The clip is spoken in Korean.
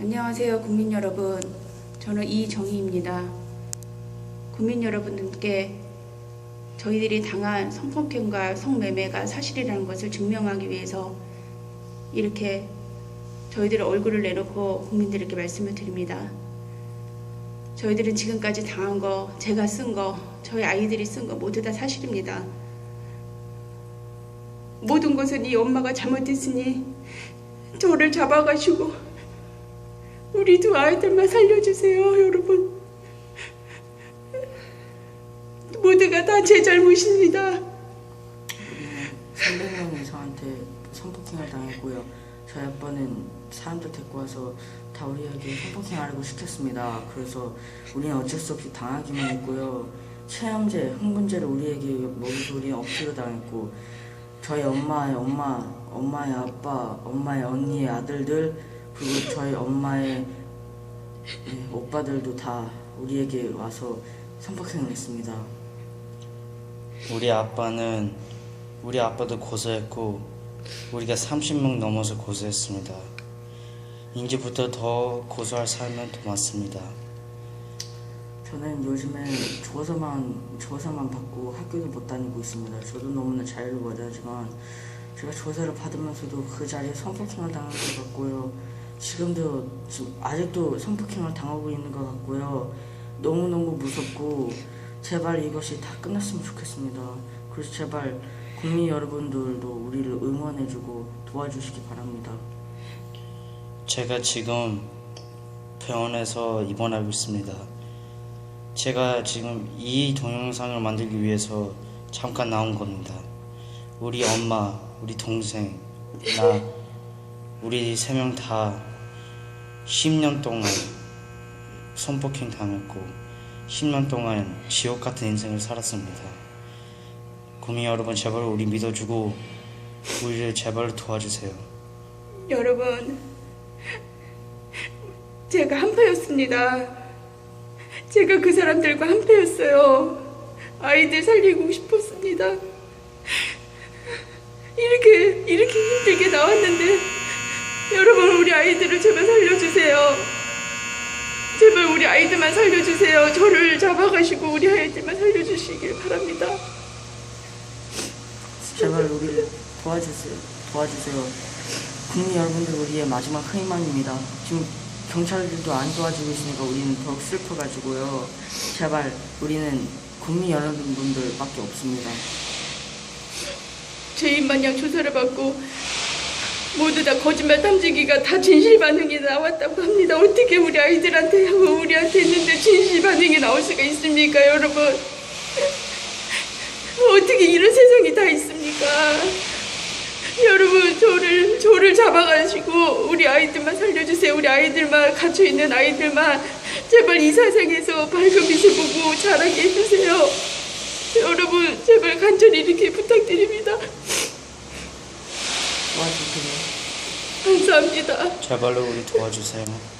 안녕하세요, 국민 여러분. 저는 이정희입니다. 국민 여러분들께 저희들이 당한 성폭행과 성매매가 사실이라는 것을 증명하기 위해서 이렇게 저희들의 얼굴을 내놓고 국민들에게 말씀을 드립니다. 저희들은 지금까지 당한 거, 제가 쓴 거, 저희 아이들이 쓴 거 모두 다 사실입니다. 모든 것은 이 엄마가 잘못했으니 저를 잡아가시고 우리 두 아이들만 살려주세요, 여러분. 모두가 다 제 잘못입니다. 300명 이상한테 성폭행을 당했고요. 저희 아빠는 사람들 데리고 와서 다 우리에게 성폭행하려고 시켰습니다. 그래서 우리는 어쩔 수 없이 당하기만 했고요. 체형제, 흥분제를 우리에게 먹여서 우리는 억지로 당했고 저희 엄마의 엄마, 엄마의 아빠, 엄마의 언니의 아들들 그리고 저희 엄마의 네, 오빠들도 다 우리에게 와서 성폭행을 했습니다. 우리 아빠는 우리 아빠도 고소했고 우리가 30명 넘어서 고소했습니다. 이제부터 더 고소할 사람은 더 많습니다. 저는 요즘에 조서만 조서만 받고 학교도 못 다니고 있습니다. 저도 너무나 자유를 원하지만 제가 조사를 받으면서도 그 자리에 성폭행을 당한 것 같고요. 지금도 지금 아직도 성폭행을 당하고 있는 것 같고요. 너무 너무 무섭고 제발 이것이 다 끝났으면 좋겠습니다. 그래서 제발 국민 여러분들도 우리를 응원해주고 도와주시기 바랍니다. 제가 지금 병원에서 입원하고 있습니다. 제가 지금 이 동영상을 만들기 위해서 잠깐 나온 겁니다. 우리 엄마, 우리 동생, 나, 우리 세 명 다 10년 동안 성폭행 당했고 10년 동안 지옥 같은 인생을 살았습니다. 국민 여러분 제발 우리 믿어주고 우리를 제발 도와주세요. 여러분, 제가 한패였습니다. 제가 그 사람들과 한패였어요. 아이들 살리고 싶었습니다. 이렇게, 이렇게 힘들게 나왔는데, 여러분, 우리 아이들을 제발 살려주세요. 제발 우리 아이들만 살려주세요. 저를 잡아가시고 우리 아이들만 살려주시길 바랍니다. 제발 우리를 도와주세요. 도와주세요. 국민 여러분들 우리의 마지막 희망입니다. 지금 경찰들도 안 도와주고 있으니까 우리는 더욱 슬퍼가지고요. 제발 우리는 국민 여러분들밖에 없습니다. 죄인 마냥 조사를 받고 모두 다 거짓말 탐지기가 다 진실 반응이 나왔다고 합니다. 어떻게 우리 아이들한테 하고 우리한테 했는데 진실 반응이 나올 수가 있습니까, 여러분? 어떻게 이런 세상이 다 있습니까? 여러분, 저를 저를 잡아가지고 우리 아이들만 살려주세요. 우리 아이들만 갇혀 있는 아이들만 제발 이 세상에서 밝은 빛을 보고 자라게 해주세요. 여러분, 제발 간절히 이렇게 부탁드립니다. 도와주세요. 감사합니다. 제발로 우리 도와주세요.